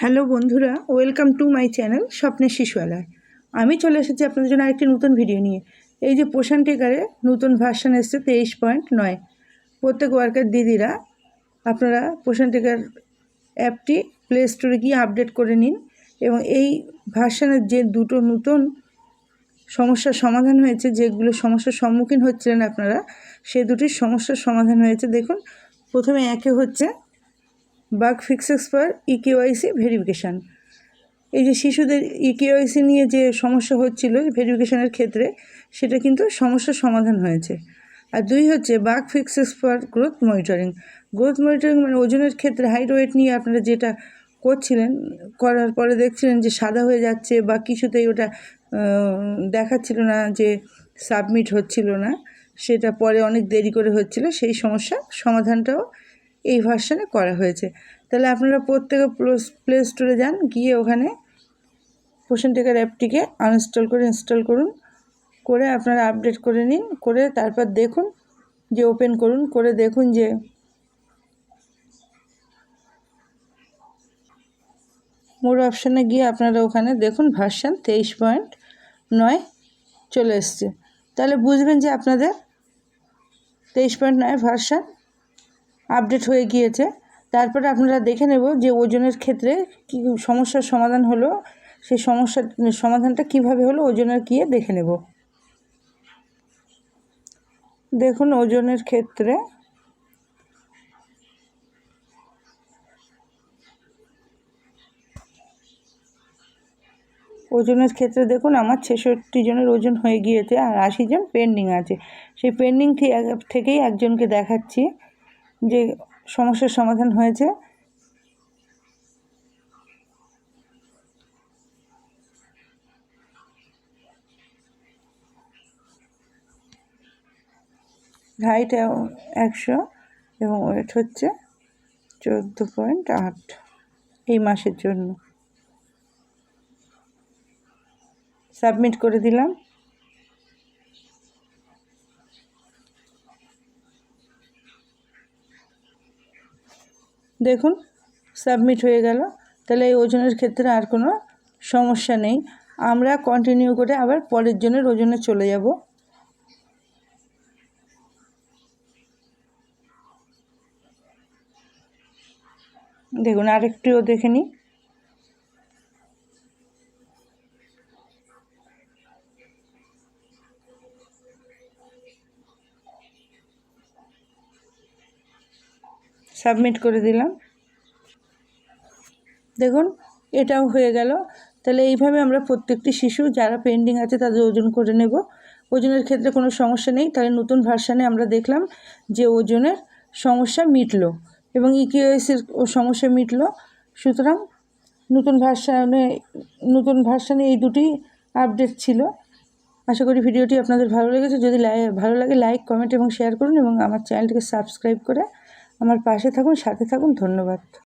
Hello বন্ধুরা, welcome to my channel স্বপ্নের শিশুয়ালয় আমি চলে এসেছি আপনাদের জন্য আরেকটি নতুন ভিডিও নিয়ে। এই যে পোষণ টিকারে নতুন ভার্সান এসছে তেইশ পয়েন্ট নয়। প্রত্যেক ওয়ার্কার দিদিরা আপনারা পোষণ টিকার অ্যাপটি প্লে স্টোরে গিয়ে আপডেট করে নিন এবং এই ভার্সানের যে দুটো নতুন সমস্যার সমাধান হয়েছে, যেগুলো সমস্যার সম্মুখীন হচ্ছিলেন আপনারা, সে দুটির সমস্যার সমাধান হয়েছে। দেখুন, প্রথমে একে হচ্ছে bug fixes for eKYC verification এই যে শিশুদের ইকেওয়াইসি নিয়ে যে সমস্যা হচ্ছিল ভেরিফিকেশানের ক্ষেত্রে, সেটা কিন্তু সমস্যার সমাধান হয়েছে। আর দুই হচ্ছে bug fixes for growth monitoring growth monitoring মানে ওজনের ক্ষেত্রে হাইট ওয়েট নিয়ে আপনারা যেটা করছিলেন, করার পরে দেখছিলেন যে সাদা হয়ে যাচ্ছে বা কিছুতেই ওটা দেখাচ্ছিল না যে সাবমিট হচ্ছিল না। সেটা পরে অনেক দেরি করে হচ্ছিল, সেই সমস্যা সমাধানটাও এই ভার্সানে করা হয়েছে। তাহলে আপনারা প্রত্যেকে প্লে স্টোরে যান, গিয়ে ওখানে পোষণ টেকার অ্যাপটিকে আনইনস্টল করে ইনস্টল করুন। করে আপনারা আপডেট করে নিন, করে তারপর দেখুন, যে ওপেন করুন, করে দেখুন যে মোর অপশানে গিয়ে আপনারা ওখানে দেখুন ভার্সান তেইশ পয়েন্ট নয় চলে এসছে। তাহলে বুঝবেন যে আপনাদের তেইশ পয়েন্ট নয় ভার্সান আপডেট হয়ে গিয়েছে। তারপরে আপনারা দেখে নেব যে ওজনের ক্ষেত্রে কী সমস্যার সমাধান হলো, সেই সমস্যার সমাধানটা কীভাবে হলো ওজনের গিয়ে দেখে নেব। দেখুন ওজনের ক্ষেত্রে ওজনের ক্ষেত্রে দেখুন আমার ছেষট্টি জনের ওজন হয়ে গিয়েছে আর আশি জন পেন্ডিং আছে। সেই পেন্ডিং থেকেই একজনকে দেখাচ্ছি। যে সমস্যার সমাধান হয়েছে। হাইট একশো এবং ওয়েট হচ্ছে চোদ্দ পয়েন্ট আট এই মাসের জন্য। সাবমিট করে দিলাম। দেখুন সাবমিট হয়ে গেল। তাহলে এই ওজনের ক্ষেত্রে আর কোনো সমস্যা নেই। আমরা কন্টিনিউ করে আবার পরের জনের ওজনে চলে যাব। দেখুন, আরেকটিও দেখে নিই। সাবমিট করে দিলাম। দেখুন, এটাও হয়ে গেল। তাহলে এইভাবে আমরা প্রত্যেকটি শিশু, যারা পেন্ডিং আছে, তাদের ওজন করে নেব। ওজনের ক্ষেত্রে কোনো সমস্যা নেই। তাহলে নতুন ভার্সানে আমরা দেখলাম যে ওজনের সমস্যা মিটলো এবং ইকিওএসের সমস্যা মিটলো। সুতরাং নতুন ভার্সানে নতুন ভার্সানে এই দুটি আপডেট ছিল। আশা করি ভিডিওটি আপনাদের ভালো লেগেছে। যদি ভালো লাগে লাইক কমেন্ট এবং শেয়ার করুন এবং আমার চ্যানেলটিকে সাবস্ক্রাইব করে আমার পাশে থাকুন সাথে থাকুন ধন্যবাদ।